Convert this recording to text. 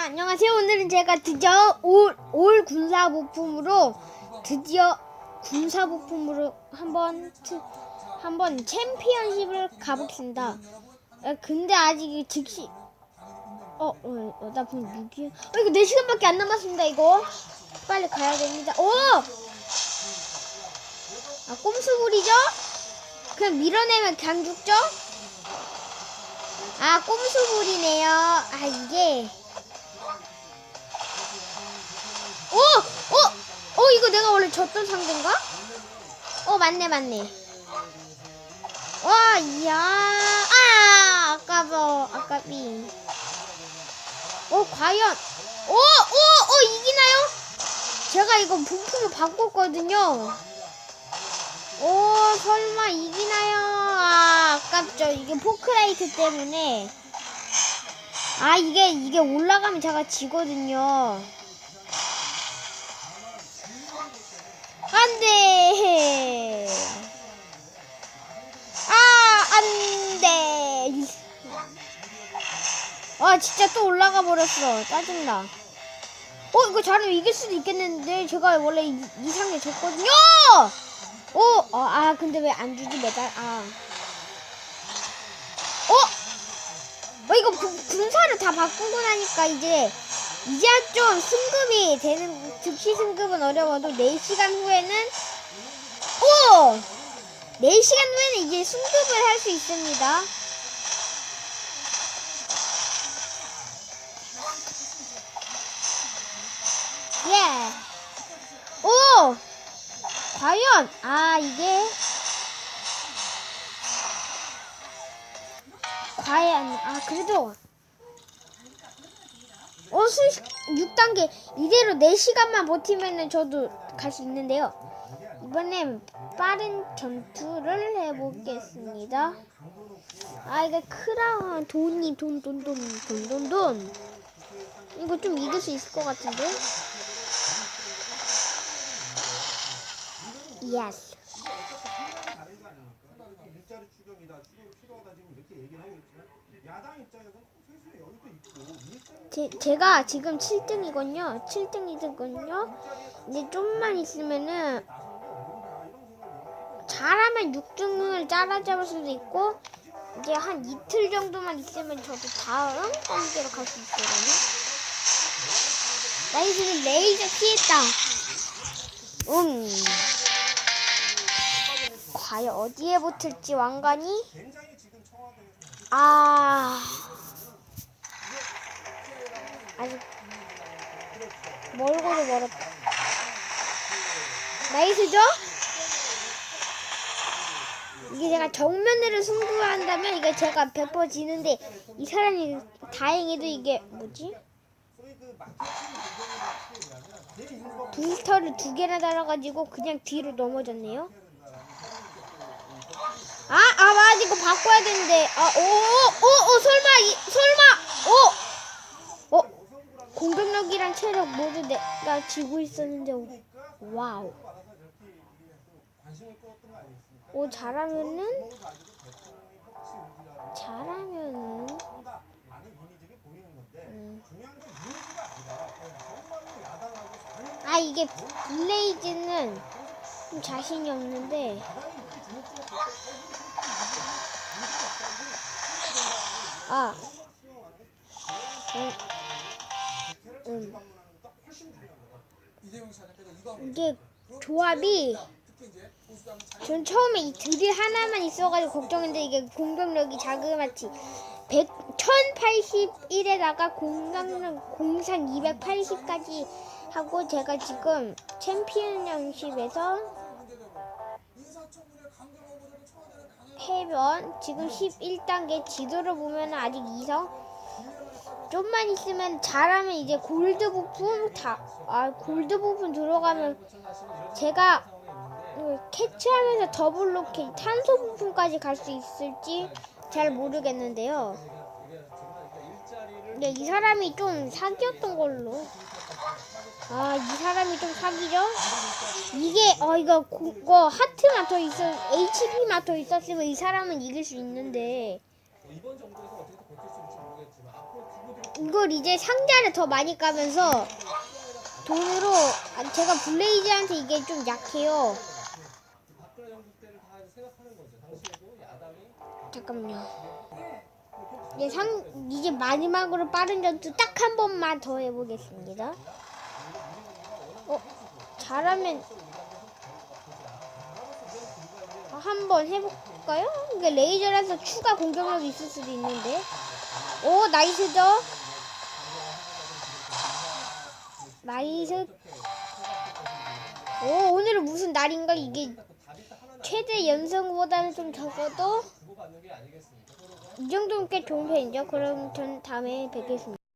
자, 안녕하세요. 오늘은 제가 드디어 올, 올 군사 부품으로 드디어 군사 부품으로 한번 트- 한번 챔피언십을 가보겠습니다. 아, 근데 아직 즉시 어, 어, 어, 나 그럼 6위. 어, 이거 4 시간밖에 안 남았습니다, 이거. 빨리 가야 됩니다. 오! 아, 꼼수불이죠? 그냥 밀어내면 그냥 죽죠? 아, 꼼수불이네요. 아, 이게. 내가 원래 졌던 상대인가? 어, 맞네, 맞네. 와, 이야. 아! 아까워, 아까비. 어, 과연. 오! 오! 어, 이기나요? 제가 이거 부품을 바꿨거든요. 오, 설마 이기나요? 아, 아깝죠. 이게 포크라이트 때문에. 아, 이게, 이게 올라가면 제가 지거든요. 진짜 또 올라가 버렸어. 짜증나. 어, 이거 잘하면 이길 수도 있겠는데, 제가 원래 이- 이상하게 졌거든요! 오! 어, 아, 근데 왜 안 주지, 메달? 아. 어? 어, 이거 군- 군사를 다 바꾸고 나니까 이제, 이제 좀 승급이 되는, 즉시 승급은 어려워도 4시간 후에는, 오! 4시간 후에는 이제 승급을 할 수 있습니다. 예. 오! 과연, 아, 이게. 과연, 아, 그래도. 어, 수 6단계. 이대로 4시간만 버티면은 저도 갈 수 있는데요. 이번엔 빠른 전투를 해보겠습니다. 아, 이게 크라운 돈이 돈, 돈, 돈, 돈, 돈, 돈. 이거 좀 이길 수 있을 것 같은데? 일자리 제, 제가 지금 7등이거든요. 7등이거든요. 이제 좀만 있으면은 잘하면 6등을 따라잡을 수도 있고 이제 한 이틀 정도만 있으면 저도 다음 단계로 갈 수 있거든요. 나 지금 레이저 피했다. 음. 과연 어디에 붙을지 왕관이? 아. 아직 멀고도 멀었다. 나이스죠? 이게 제가 정면으로 승부한다면 이게 제가 100% 지는데 이 사람이 다행히도 이게 뭐지? 소위 그 부스터를 두 개나 달아가지고 그냥 뒤로 넘어졌네요. 아, 아, 맞아. 이거 바꿔야 되는데. 아, 오, 오, 오, 설마, 이, 설마, 오! 어? 공격력이랑 체력 모두 내가 지고 있었는데, 와우. 오, 잘하면은, 잘하면은, 음. 아, 이게 블레이즈는 좀 자신이 없는데, 아, 음, 음. 이게 조합이 전 처음에 이 드릴 하나만 있어가지고 걱정했는데 이게 공격력이 자그마치 100, 1081에다가 공격력 공상 280까지 하고 제가 지금 챔피언십에서 해변 지금 11단계 지도를 보면 아직 2성 좀만 있으면 잘하면 이제 골드 부품 다아 골드 부품 들어가면 제가 그 캐치하면서 더블 로켓 탄소 부품까지 갈 수 있을지 잘 모르겠는데요. 근데 이 사람이 좀 사기였던 걸로. 아, 이 사람이 좀 사기죠? 이게, 어, 이거, 고, 이거 하트만 더 있어, HP만 더 있었으면 이 사람은 이길 수 있는데. 이걸 이제 상자를 더 많이 까면서 돈으로 아, 제가 블레이즈한테 이게 좀 약해요. 잠깐만요. 이제 상 이제 마지막으로 빠른 전투 딱 한 번만 더 해보겠습니다. 어 잘하면 어, 한번 해볼까요? 이게 레이저라서 추가 공격력이 있을 수도 있는데. 오 나이스죠? 나이스. 오 오늘은 무슨 날인가 이게 최대 연승보다는 좀 적어도 이 정도면 꽤 좋은 편이죠. 그럼 전 다음에 뵙겠습니다.